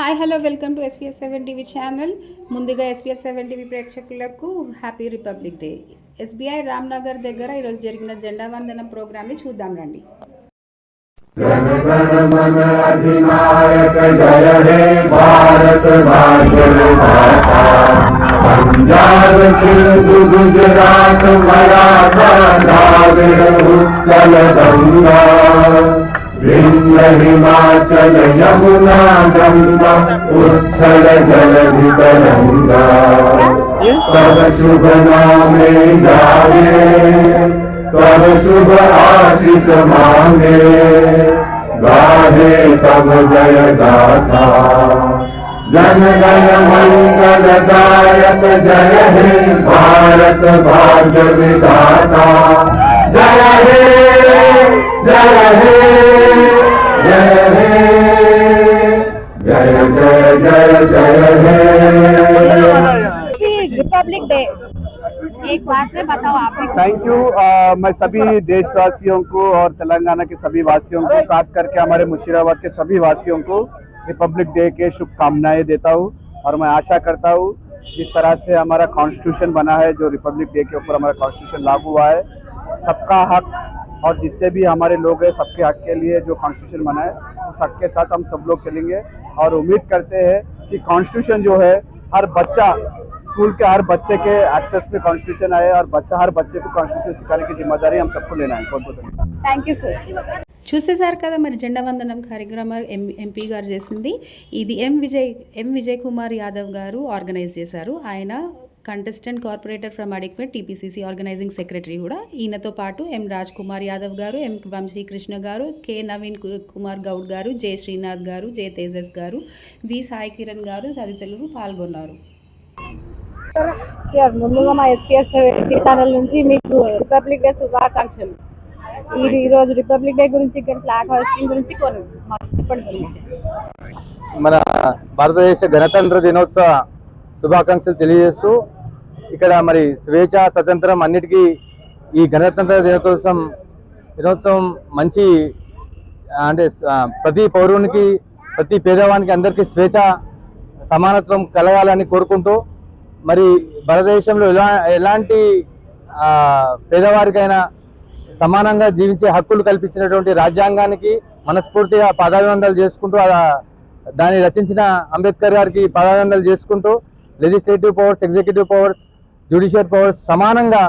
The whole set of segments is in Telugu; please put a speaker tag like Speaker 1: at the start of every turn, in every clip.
Speaker 1: Hi hello welcome to SPS seven TV channel ముందుగా ఎస్పీఎస్ సెవెన్ టీవీ ప్రేక్షకులకు happy republic day. SBI Ramnagar దగ్గర ఈరోజు జరిగిన జెండా వందన ప్రోగ్రామ్ని చూద్దాం రండి.
Speaker 2: గుజరాత్ विंद हिमाचल यमुना गंगा उत्सल जल वितरंगा तब शुभ नामे गावे तब शुभ आशीष मांगे गाहे तब जय गाथा जन जन मंगल गायक जय हे भारत भाग्य विदाता जय हे
Speaker 3: रिपब्लिक डे एक बात में बताओ आप
Speaker 4: थैंक यू मैं सभी देशवासियों को और तेलंगाना के सभी वासियों को, खास करके हमारे मुशीराबाद के सभी वासियों को रिपब्लिक डे के शुभकामनाएँ देता हूँ और मैं आशा करता हूँ जिस तरह से हमारा कॉन्स्टिट्यूशन बना है, जो रिपब्लिक डे के ऊपर हमारा कॉन्स्टिट्यूशन लागू हुआ है, सबका हक और जितने भी हमारे लोग हैं सबके हक के लिए जो कॉन्स्टिट्यूशन बना है उस हक के साथ हम सब लोग चलेंगे और उम्मीद करते हैं कि कॉन्स्टिट्यूशन जो है हर बच्चा स्कूल के हर बच्चे के एक्सेस में कॉन्स्टिट्यूशन आए और बच्चा हर बच्चे को कॉन्स्टिट्यूशन सिखाने की जिम्मेदारी हम सबको लेना है बहुत बहुत धन्यवाद
Speaker 3: थैंक यू सर
Speaker 1: చూసేశారు కదా మరి జెండా వందనం కార్యక్రమం ఎం ఎంపీ గారు చేసింది ఇది ఎం విజయ్ ఎం విజయ్ కుమార్ యాదవ్ గారు ఆర్గనైజ్ చేశారు ఆయన contestant corporator from Adikmet TPCC organizing secretary కూడా. ఈయనతో పాటు ఎం రాజ్ కుమార్ యాదవ్ గారు ఎం వంశీకృష్ణ గారు కె నవీన్ కుమార్ గౌడ్ గారు జె శ్రీనాథ్ గారు జె తేజస్ గారు వి సాయి కిరణ్ గారు తదితరులు పాల్గొన్నారు.
Speaker 3: సార్ ముందుగా మా ఎస్పీఎస్ ఛానల్ నుంచి మీకు రిపబ్లిక్ డే శుభాకాంక్షలు. ఈ ఈ రోజు రిపబ్లిక్ డే గురించి ఇక్కడ ఫ్లాగ్ హోస్టింగ్ గురించి కొన్ని
Speaker 5: మన భారతదేశ గణతంత్ర దినోత్సవ శుభాకాంక్షలు తెలియజేస్తూ ఇక్కడ మరి స్వేచ్ఛ స్వతంత్రం అన్నిటికీ ఈ గణతంత్ర దినోత్సవం దినోత్సవం మంచి అంటే ప్రతి పౌరునికి ప్రతి పేదవానికి అందరికీ స్వేచ్ఛ సమానత్వం కలగాలని కోరుకుంటూ మరి భారతదేశంలో ఎలా ఎలాంటి పేదవారికైనా సమానంగా జీవించే హక్కులు కల్పించినటువంటి రాజ్యాంగానికి మనస్ఫూర్తిగా పాదాభివందనలు చేసుకుంటూ దాన్ని రచించిన అంబేద్కర్ గారికి పాదాభివందనలు చేసుకుంటూ legislative powers executive powers judicial powers సమానంగా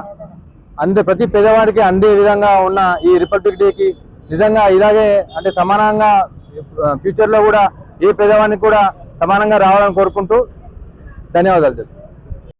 Speaker 5: అందే ప్రతి పేదవాడికి అందే విధంగా ఉన్న ఈ రిపబ్లిక్ డేకి నిజంగా ఇలాగే అంటే సమానంగా ఫ్యూచర్లో కూడా ఏ పేదవానికి కూడా సమానంగా రావాలని కోరుకుంటూ ధన్యవాదాలు చెప్తాను